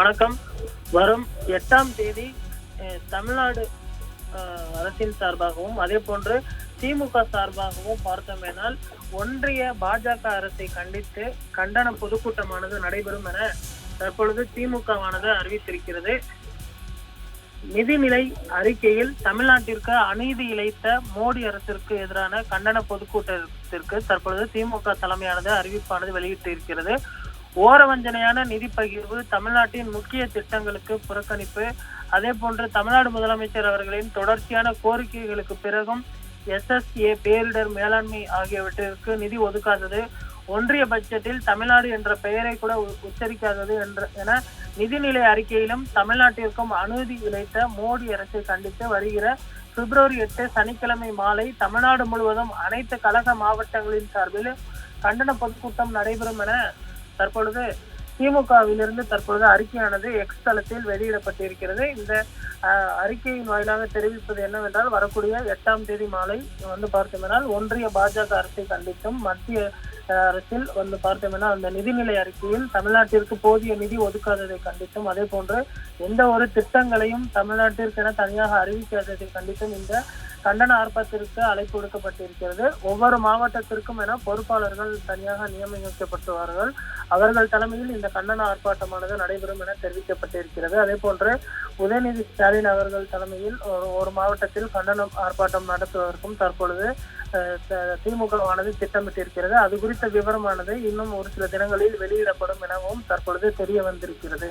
வணக்கம். வரும் எட்டாம் தேதி தமிழ்நாடு அரசின் சார்பாகவும் அதே போன்று திமுக சார்பாகவும் பார்த்தோமேனால் ஒன்றிய பாஜக அரசை கண்டித்து கண்டன பொதுக்கூட்டமானது நடைபெறும் என தற்பொழுது திமுகவானது அறிவித்திருக்கிறது. நிதிநிலை அறிக்கையில் தமிழ்நாட்டிற்கு அநீதி இழைத்த மோடி அரசிற்கு எதிரான கண்டன பொதுக்கூட்டத்திற்கு தற்பொழுது திமுக தலைமையானது அறிவிப்பானது வெளியிட்டிருக்கிறது. ஓரவஞ்சனையான நிதி பகிர்வு தமிழ்நாட்டின் முக்கிய திட்டங்களுக்கு புறக்கணிப்பு அதே போன்று தமிழ்நாடு முதலமைச்சர் அவர்களின் தொடர்ச்சியான கோரிக்கைகளுக்கு பிறகும் எஸ்எஸ்ஏ பேரிடர் மேலாண்மை ஆகியவற்றிற்கு நிதி ஒதுக்காதது ஒன்றிய பட்ஜெட்டில் தமிழ்நாடு என்ற பெயரை கூட உ- உச்சரிக்காதது என்ற என நிதிநிலை அறிக்கையிலும் தமிழ்நாட்டிற்கும் அனுமதி இழைத்த மோடி அரசை கண்டித்து வருகிற பிப்ரவரி எட்டு சனிக்கிழமை மாலை தமிழ்நாடு முழுவதும் அனைத்து கழக மாவட்டங்களின் சார்பில் கண்டன பொதுக்கூட்டம் நடைபெறும் என தற்பொழுது திமுகவிலிருந்து தற்பொழுது அறிக்கையானது எக்ஸ் தளத்தில் வெளியிடப்பட்டிருக்கிறது. இந்த அறிக்கையின் வாயிலாக தெரிவிப்பது என்னவென்றால் வரக்கூடிய எட்டாம் தேதி மாலை வந்து பார்த்தோம்னால் ஒன்றிய பாஜக அரசை கண்டித்தும் மத்திய அரசில் வந்து பார்த்தோம்னா அந்த நிதிநிலை அறிக்கையில் தமிழ்நாட்டிற்கு போதிய நிதி ஒதுக்காததை கண்டித்தும் அதே போன்று எந்த ஒரு திட்டங்களையும் தமிழ்நாட்டிற்கென தனியாக அறிவிக்காததை கண்டித்தும் இந்த கண்டன ஆர்ப்பாட்டத்திற்கு அழைப்பு விடுக்கப்பட்டிருக்கிறது. ஒவ்வொரு மாவட்டத்திற்கும் என பொறுப்பாளர்கள் தனியாக நியமிக்கப்படுவார்கள். அவர்கள் தலைமையில் இந்த கண்டன ஆர்ப்பாட்டமானது நடைபெறும் என தெரிவிக்கப்பட்டிருக்கிறது. அதே போன்று உதயநிதி ஸ்டாலின் அவர்கள் தலைமையில் ஒரு ஒரு மாவட்டத்தில் கண்டன ஆர்ப்பாட்டம் நடத்துவதற்கும் தற்பொழுது திமுகவானது திட்டமிட்டிருக்கிறது. அது குறித்த விவரமானது இன்னும் ஒரு சில தினங்களில் வெளியிடப்படும் எனவும் தற்பொழுது தெரிய வந்திருக்கிறது.